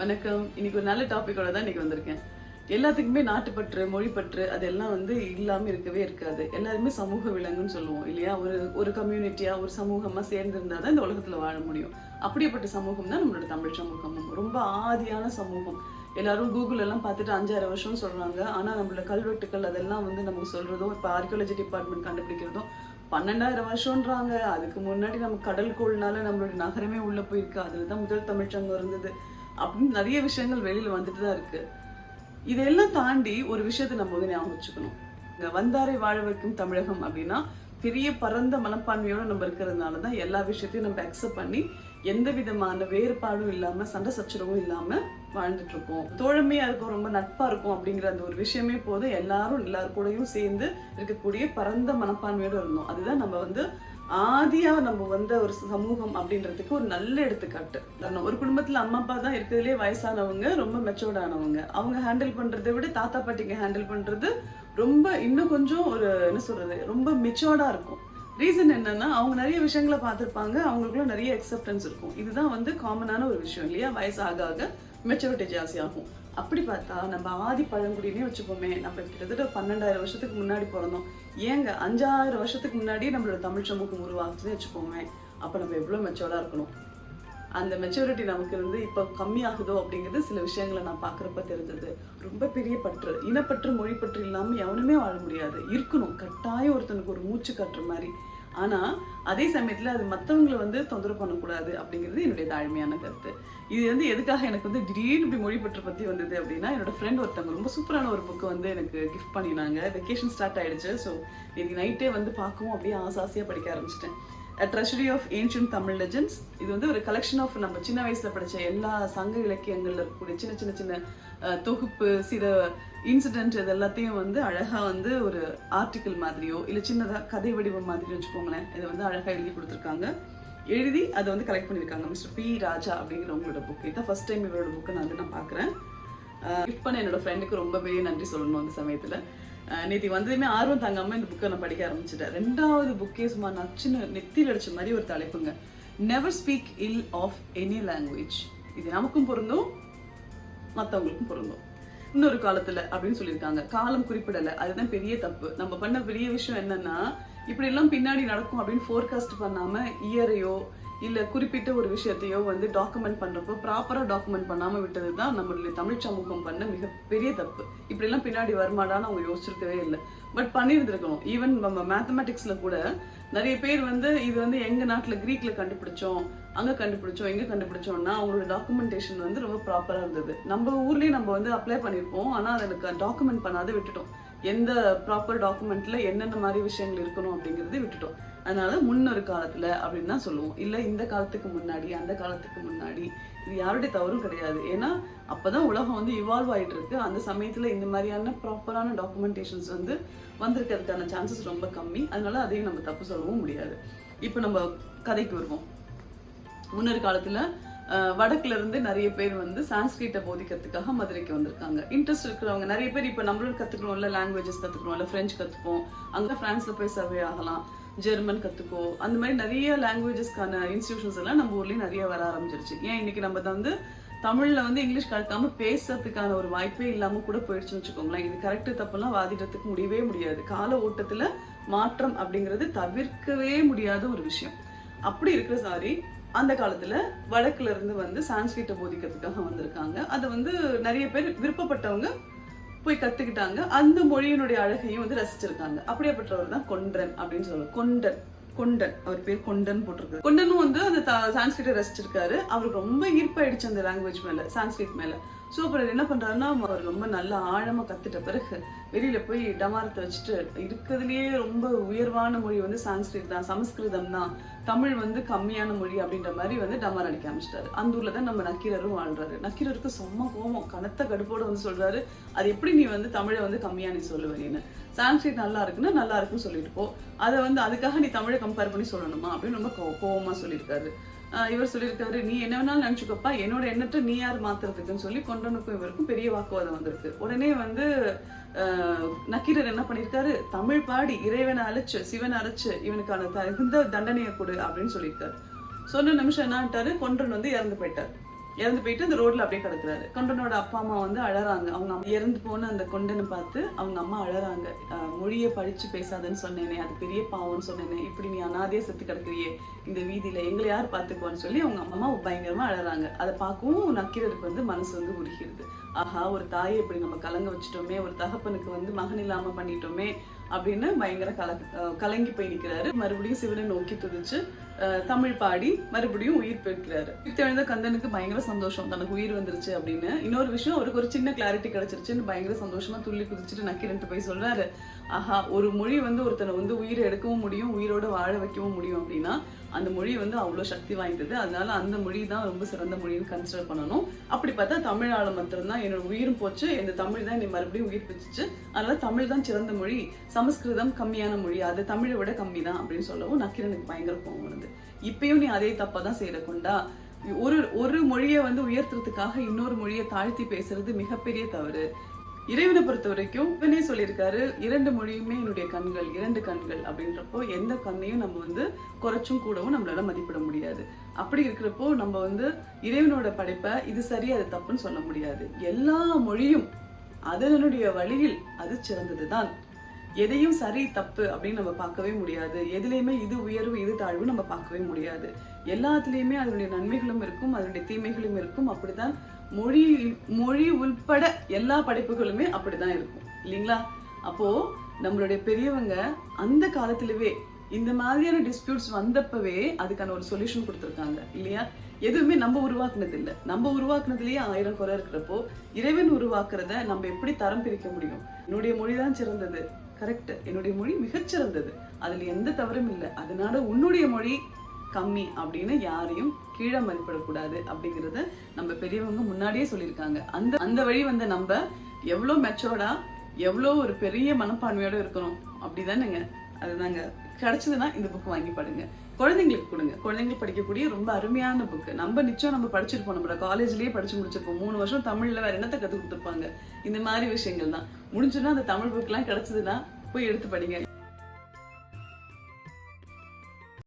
வணக்கம். இன்னைக்கு ஒரு நல்ல டாப்பிக்கோட தான் இன்னைக்கு வந்திருக்கேன். எல்லாத்துக்குமே நாட்டுப்பற்று மொழிப்பற்று அதெல்லாம் வந்து இல்லாமல் இருக்கவே இருக்காது. எல்லாருமே சமூக விலங்குன்னு சொல்லுவோம் இல்லையா? ஒரு ஒரு கம்யூனிட்டியாக ஒரு சமூகமாக சேர்ந்து தான் இந்த உலகத்தில் வாழ முடியும். அப்படிப்பட்ட சமூகம் தான் நம்மளோட தமிழ் சமூகமும். ரொம்ப ஆதியான சமூகம். எல்லாரும் கூகுள் எல்லாம் பார்த்துட்டு அஞ்சாறு வருஷம் சொல்றாங்க. ஆனால் நம்மளோட கல்வெட்டுக்கள் அதெல்லாம் வந்து நமக்கு சொல்கிறதும் இப்போ ஆர்கியாலஜி டிபார்ட்மெண்ட் கண்டுபிடிக்கிறதும் பன்னெண்டாயிரம் வருஷம்ன்றாங்க. அதுக்கு முன்னாடி நம்ம கடல்கோள்னால நம்மளோட நகரமே உள்ளே போயிருக்கு. அதில் தான் முதல் தமிழ்ச்சங்கம் இருந்தது. அப்படின்னு நிறைய விஷயங்கள் வெளியில வந்துட்டு தான் இருக்கு. இதெல்லாம் தாண்டி ஒரு விஷயத்தை நம்ம வந்து ஞாபகம் வச்சுக்கணும். இங்க வந்தாரை வாழ வைக்கும் தமிழகம் அப்படின்னா பெரிய பரந்த மனப்பான்மையோட நம்ம இருக்கிறதுனால தான் எல்லா விஷயத்தையும் நம்ம அக்செப்ட் பண்ணி எந்த விதமான வேறுபாடும் இல்லாம சண்டை சச்சரவும் இல்லாம வாழ்ந்துட்டு இருக்கோம். தோழமையா இருக்கும் ரொம்ப நட்பா இருக்கும் அப்படிங்கிற அந்த ஒரு விஷயமே போதும். எல்லாரும் எல்லாரு கூடயும் சேர்ந்து இருக்கக்கூடிய பரந்த மனப்பான்மையோட இருந்தோம். அதுதான் நம்ம வந்து ஆதியா நம்ம வந்த ஒரு சமூகம் அப்படின்றதுக்கு ஒரு நல்ல எடுத்துக்காட்டு. ஒரு குடும்பத்துல அம்மா அப்பா தான் இருக்கிறதுலே வயசானவங்க ரொம்ப மெச்சோர்டானவங்க அவங்க ஹேண்டில் பண்றதை விட தாத்தா பாட்டிங்க ஹேண்டில் பண்றது ரொம்ப இன்னும் கொஞ்சம் ஒரு என்ன சொல்றது ரொம்ப மெச்சோர்டா இருக்கும். ரீசன் என்னன்னா அவங்க நிறைய விஷயங்களை பார்த்துருப்பாங்க அவங்களுக்குள்ள நிறைய அக்செப்டன்ஸ் இருக்கும். இதுதான் வந்து காமனான ஒரு விஷயம் இல்லையா? வயசு ஆக ஆக மெச்சூரிட்டி ஜாஸ்தி ஆகும். அப்படி பார்த்தா நம்ம ஆதி பழங்குடினே வச்சுப்போமே நம்ம கிட்டத்தட்ட பன்னெண்டாயிரம் வருஷத்துக்கு முன்னாடி பிறந்தோம். ஏங்க அஞ்சாயிரம் வருஷத்துக்கு முன்னாடி நம்மளோட தமிழ் சமூகம் உருவாக்குதுன்னு வச்சுக்கோமே. அப்ப நம்ம எவ்வளவு மெச்சோர்டாக இருக்கணும்? அந்த மெச்சூரிட்டி நமக்கு வந்து இப்போ கம்மியாகுதோ அப்படிங்கிறது சில விஷயங்களை நான் பார்க்குறப்ப தெரிஞ்சது. ரொம்ப பெரிய பற்று. இனப்பற்று மொழிப்பற்று இல்லாமல் எவனுமே வாழ முடியாது. இருக்கணும். கட்டாயம் ஒருத்தனுக்கு ஒரு மூச்சு கட்டுற மாதிரி. ஆனா அதே சமயத்துல அது மத்தவங்களை வந்து தொந்தரவு பண்ணக்கூடாது அப்படிங்கிறது என்னுடைய தாழ்மையான கருத்து. இது வந்து எதுக்காக எனக்கு வந்து திடீர்னு இப்படி மொழிப்பற்று பத்தி வந்தது அப்படின்னா என்னோட ஃப்ரெண்ட் ஒருத்தவங்க ரொம்ப சூப்பரான ஒரு புக்கு வந்து எனக்கு கிஃப்ட் பண்ணினாங்க. வெக்கேஷன் ஸ்டார்ட் ஆயிடுச்சு. ஸோ இன்னைக்கு நைட்டே வந்து பார்க்கவும் அப்படியே ஆசை ஆசையா படிக்க ஆரம்பிச்சிட்டேன். A of ancient Tamil legends இது வந்து ஒரு கலெக்ஷன் ஆஃப் நம்ம சின்ன வயசுல படிச்ச எல்லா சங்க இலக்கியங்கள்ல இருக்கக்கூடிய சின்ன சின்ன சின்ன அஹ், தொகுப்பு சில இன்சிடென்ட் இது எல்லாத்தையும் வந்து அழகா வந்து ஒரு ஆர்டிக்கிள் மாதிரியோ இல்லை சின்னதாக கதை வடிவம் மாதிரி வச்சுக்கோங்களேன். இதை வந்து அழகாக எழுதி கொடுத்துருக்காங்க. எழுதி அதை வந்து கலெக்ட் பண்ணியிருக்காங்க. மிஸ்டர் பி ராஜா அப்படிங்கிறவங்களோட புக் இதான் ஃபர்ஸ்ட் டைம் இவரோட புக்கை நான் வந்து நான் பார்க்குறேன். கிஃப்ட் பண்ண என்னோட ஃப்ரெண்டுக்கு ரொம்பவே நன்றி சொல்லணும் அந்த சமயத்தில். நேற்று நேத்தி வந்ததுமே ஆர்வம் தாங்காமல் இந்த புக்கை நான் படிக்க ஆரம்பிச்சிட்டேன். ரெண்டாவது புக்கே சும்மா நச்சுன்னு நெத்தியில் அடிச்ச மாதிரி ஒரு தலைப்புங்க. Never speak ill of any language இது நமக்கும் பொருந்தும் மற்றவங்களுக்கும் பொருந்தும். இன்னொரு காலத்துல அப்படின்னு சொல்லியிருக்காங்க. காலம் குறிப்பிடல. அதுதான் பெரிய தப்பு. நம்ம பண்ண பெரிய விஷயம் என்னன்னா இப்படி எல்லாம் பின்னாடி நடக்கும் அப்படின்னு ஃபோர்காஸ்ட் பண்ணாம இயரையோ இல்ல குறிப்பிட்ட ஒரு விஷயத்தையோ வந்து டாக்குமெண்ட் பண்றப்போ ப்ராப்பரா டாக்குமெண்ட் பண்ணாம விட்டது தான் நம்மளுடைய தமிழ் சமூகம் பண்ண மிகப்பெரிய தப்பு. இப்படி எல்லாம் பின்னாடி வருமாடான்னு அவங்க யோசிச்சிருக்கவே இல்லை. பட் பண்ணியிருந்திருக்கணும். ஈவன் நம்ம மேத்தமெட்டிக்ஸ்ல கூட நிறைய பேர் வந்து இது வந்து எங்க நாட்டுல கிரீக்ல கண்டுபிடிச்சோம் அங்க கண்டுபிடிச்சோம் எங்க கண்டுபிடிச்சோம்னா அவங்களோட டாக்குமெண்டேஷன் வந்து ரொம்ப ப்ராப்பரா இருந்தது. நம்ம ஊர்லயே நம்ம வந்து அப்ளை பண்ணிருப்போம் ஆனா எனக்கு டாக்குமெண்ட் பண்ணாத விட்டுட்டோம். எந்த ப்ராப்பர் டாக்குமெண்ட்ல என்னென்ன மாதிரி விஷயங்கள் இருக்கணும் அப்படிங்கறதை விட்டுட்டோம். அதனால முன்னொரு காலத்துல அப்படின்னு தான் சொல்லுவோம். இல்ல இந்த காலத்துக்கு முன்னாடி அந்த காலத்துக்கு முன்னாடி இது யாருடைய தவறும் கிடையாது. ஏன்னா அப்பதான் உலகம் வந்து இவால்வ் ஆயிட்டு இருக்கு. அந்த சமயத்துல இந்த மாதிரியான ப்ராப்பரான டாக்குமெண்டேஷன்ஸ் வந்து வந்திருக்கிறதுக்கான சான்சஸ் ரொம்ப கம்மி. அதனால அதையும் நம்ம தப்பு சொல்லவும் முடியாது. இப்போ நம்ம கதைக்கு வருவோம். முன்னொரு காலத்துல வடக்குல இருந்து நிறைய பேர் வந்து சான்ஸ்கிரிட்டை போதிக்கிறதுக்காக மதுரைக்கு வந்திருக்காங்க. இன்ட்ரெஸ்ட் இருக்கிறவங்க நிறைய பேர் இப்போ நம்மளும் கற்றுக்கணும்ல லாங்குவேஜஸ் கத்துக்கிறோம்ல பிரெஞ்சு கத்துப்போம். அங்க பிரான்ஸ்ல போய் சர்வே ஆகலாம் ஜெர்மன் கத்துக்கோ அந்த மாதிரி நிறைய லாங்குவேஜஸ்க்கான இன்ஸ்டிடியூஷன்ஸ் எல்லாம் நம்ம ஊர்லயும் நிறைய வர ஆரம்பிச்சிருச்சு. ஏன் இன்னைக்கு நம்ம வந்து தமிழ்ல வந்து இங்கிலீஷ் கலக்காம பேசுறதுக்கான ஒரு வாய்ப்பே இல்லாம கூட போயிடுச்சுன்னு வச்சுக்கோங்களேன். இது கரெக்டு தப்பெல்லாம் வாதிடுறதுக்கு முடியவே முடியாது. கால ஓட்டத்துல மாற்றம் அப்படிங்கிறது தவிர்க்கவே முடியாத ஒரு விஷயம். அப்படி இருக்கிற சாரி அந்த காலத்துல வடக்குல இருந்து வந்து சான்ஸ்கிரிட்டை போதிக்கிறதுக்காக வந்திருக்காங்க. அது வந்து நிறைய பேர் விருப்பப்பட்டவங்க போய் கத்துக்கிட்டாங்க. அந்த மொழியினுடைய அழகையும் வந்து ரசிச்சிருக்காங்க. அப்படியேப்பட்டவர் தான் கொண்டன் அப்படின்னு சொல்லுவோம் கொண்டன் கொண்டன். அவர் பேர் கொண்டன் போட்டிருக்கு கொண்டனும் வந்து அந்த த- சான்ஸ்கிரிட்டை ரசிச்சிருக்காரு. அவருக்கு ரொம்ப ஈர்ப்பாயிடுச்சு அந்த லாங்குவேஜ் மேல சான்ஸ்கிரிட் மேல. ஸோ அப்புறம் என்ன பண்றாருன்னா அவர் ரொம்ப நல்லா ஆழமா கத்துட்ட பிறகு வெளியில போய் டமாரத்தை வச்சுட்டு இருக்கிறதுலேயே ரொம்ப உயர்வான மொழி வந்து சான்ஸ்கிரிட் தான் சமஸ்கிருதம் தான். தமிழ் வந்து கம்மியான மொழி அப்படின்ற மாதிரி வந்து டமார் அடிக்க ஆரம்பிச்சிட்டாரு. அந்த ஊர்ல தான் நம்ம நக்கீரரும் வாழ்றாரு. நக்கீரருக்கு செம்ம கோபம். கனத்த கடுப்போடு வந்து சொல்றாரு அது எப்படி நீ வந்து தமிழை வந்து கம்மியா நீ சொல்லுவேன்னு சான்ஸ்கிரிட் நல்லா இருக்குன்னா நல்லா இருக்குன்னு சொல்லிட்டு போ. அதை வந்து அதுக்காக நீ தமிழை கம்பேர் பண்ணி சொல்லணுமா? அப்படின்னு ரொம்ப கோ- கோவமா சொல்லியிருக்காரு. இவர் சொல்லியிருக்காரு நீ என்ன வேணாலும் நினச்சிக்கப்பா. என்னோட எண்ணத்தை நீ யார் மாத்துறதுக்குன்னு சொல்லி கொண்டனுக்கும் இவருக்கும் பெரிய வாக்குவாதம் வந்திருக்கு. உடனே வந்து ஆஹ் நக்கீரர் என்ன பண்ணியிருக்காரு? தமிழ் பாடி இறைவனை அழைச்சு சிவனை அழைச்சு இவனுக்கான தகுந்த தண்டனையை கொடு அப்படின்னு சொல்லியிருக்காரு. சொன்ன நிமிஷம் என்னான்ட்டாரு கொன்றன் வந்து இறந்து போயிட்டார். இறந்து போயிட்டு அந்த ரோட்ல அப்படியே கிடக்குறாரு. கொண்டனோட அப்பா அம்மா வந்து அழறாங்க. அவங்க அம்மா இறந்து போன அந்த கொண்டனை பார்த்து அவங்க அம்மா அழறாங்க. மொழியை படிச்சு பேசாதன்னு சொன்னேனே. அது பெரிய பாவம்னு சொன்னேனே. இப்படி நீ அனாதே செத்து கிடக்குறியே. இந்த வீதியில எங்களை யார் பார்த்துக்குவான்னு சொல்லி அவங்க அம்மா பயங்கரமா அழறாங்க. அதை பார்க்கவும் நக்கீரருக்கு வந்து மனசு வந்து உருகிறது ஆஹா ஒரு தாயை இப்படி நம்ம கலங்க வச்சுட்டோமே. ஒரு தகப்பனுக்கு வந்து மகன் இல்லாம பண்ணிட்டோமே. அப்படின்னு பயங்கர கல அஹ் கலங்கி போய் நிற்கிறாரு மறுபடியும் சிவனை நோக்கி துதிச்சு தமிழ் பாடி மறுபடியும் உயிர் பெறுக்கிறாரு உயிர்த்தெழுந்த கந்தனுக்கு பயங்கர சந்தோஷம். தனக்கு உயிர் வந்துருச்சு அப்படின்னு. இன்னொரு விஷயம் அவருக்கு ஒரு சின்ன கிளாரிட்டி கிடைச்சிருச்சுன்னு பயங்கர சந்தோஷமா துள்ளி குதிச்சுட்டு நக்கீரன்ட்டு போய் சொல்றாரு. ஆஹா ஒரு மொழி வந்து ஒருத்தனை வந்து உயிரை எடுக்கவும் முடியும் உயிரோட வாழ வைக்கவும் முடியும் அப்படின்னா அந்த மொழி வந்து அவ்வளோ சக்தி வாய்ந்தது. அதனால அந்த மொழி தான் ரொம்ப சிறந்த மொழின்னு கன்சிடர் பண்ணணும். அப்படி பார்த்தா தமிழால ஆள மாத்திரம் தான் என்னோட உயிரும் போச்சு. இந்த தமிழ் தான் என்னை மறுபடியும் உயிர் பிச்சுச்சு அதனால தமிழ் தான் சிறந்த மொழி. சமஸ்கிருதம் கம்மியான மொழி அது தமிழை விட கம்மி தான் அப்படின்னு சொல்லவும் நக்கீரனுக்கு பயங்கர கோவம் வருது. இப்பயும் நீ அதே தப்பா தான் செய்யற கொண்டா? ஒரு ஒரு மொழியை வந்து உயர்த்துறதுக்காக இன்னொரு மொழியை தாழ்த்தி பேசுறது மிகப்பெரிய தவறு. இறைவனை பொறுத்த வரைக்கும் இவனே சொல்லியிருக்காரு இரண்டு மொழியுமே என்னுடைய கண்கள் இரண்டு கண்கள் அப்படின்றப்போ எந்த கண்ணையும் நம்ம வந்து குறைச்சும் கூடவும் நம்மளால மதிப்பிட முடியாது. அப்படி இருக்கிறப்போ நம்ம வந்து இறைவனோட படைப்பை இது சரி அது தப்புன்னு சொல்ல முடியாது. எல்லா மொழியும் அதனுடைய வழியில் அது சிறந்ததுதான். எதையும் சரி தப்பு அப்படின்னு நம்ம பார்க்கவே முடியாது. எதுலேயுமே இது உயர்வு இது தாழ்வு நம்ம பார்க்கவே முடியாது. எல்லாத்துலேயுமே அதனுடைய நன்மைகளும் இருக்கும் அதனுடைய தீமைகளும் இருக்கும். அப்படிதான் மொழி மொழி உள்பட எல்லா படைப்புகளுமே அப்படிதான் இருக்கும். இல்லைங்களா? அப்போ நம்மளுடைய பெரியவங்க அந்த காலத்திலவே இந்த மாதிரியான டிஸ்பியூட்ஸ் வந்தப்பவே அதுக்கான ஒரு சொல்யூஷன் கொடுத்துருக்காங்க. இல்லையா? எதுவுமே நம்ம உருவாக்குனது இல்ல நம்ம உருவாக்குனதுலயே ஆயிரம் குறை இருக்கிறப்போ இறைவன் உருவாக்குறத நம்ம எப்படி தரம் பிரிக்க முடியும்? என்னுடைய மொழிதான் சிறந்தது. கரெக்ட் என்னுடைய மொழி மிகச்சிறந்தது. அதுல எந்த தவறும் இல்லை. அதனால உன்னுடைய மொழி கம்மி அப்படின்னு யாரையும் கீழே மதிப்பிடக்கூடாது அப்படிங்கிறத நம்ம பெரியவங்க முன்னாடியே சொல்லியிருக்காங்க. அந்த அந்த வழி வந்த நம்ம எவ்வளோ மெச்சோர்டா எவ்வளோ ஒரு பெரிய மனப்பான்மையோட இருக்கணும். அப்படிதானேங்க. அதுதாங்க கிடைச்சதுன்னா இந்த புக் வாங்கி பாடுங்க குழந்தைங்களுக்கு கொடுங்க. குழந்தைங்களுக்கு படிக்கக்கூடிய ரொம்ப அருமையான புக்கு நம்ம நிச்சயம் நம்ம படிச்சிருப்போம். நம்மளோட காலேஜ்லயே படிச்சு முடிச்சிருப்போம். மூணு வருஷம் தமிழ்ல வேற என்னத்தை கற்றுக் கொடுத்துருப்பாங்க? இந்த மாதிரி விஷயங்கள் தான். முடிஞ்சுன்னா அந்த தமிழ் புக்கெலாம் கிடைச்சதுன்னா போய் எடுத்து படிங்க.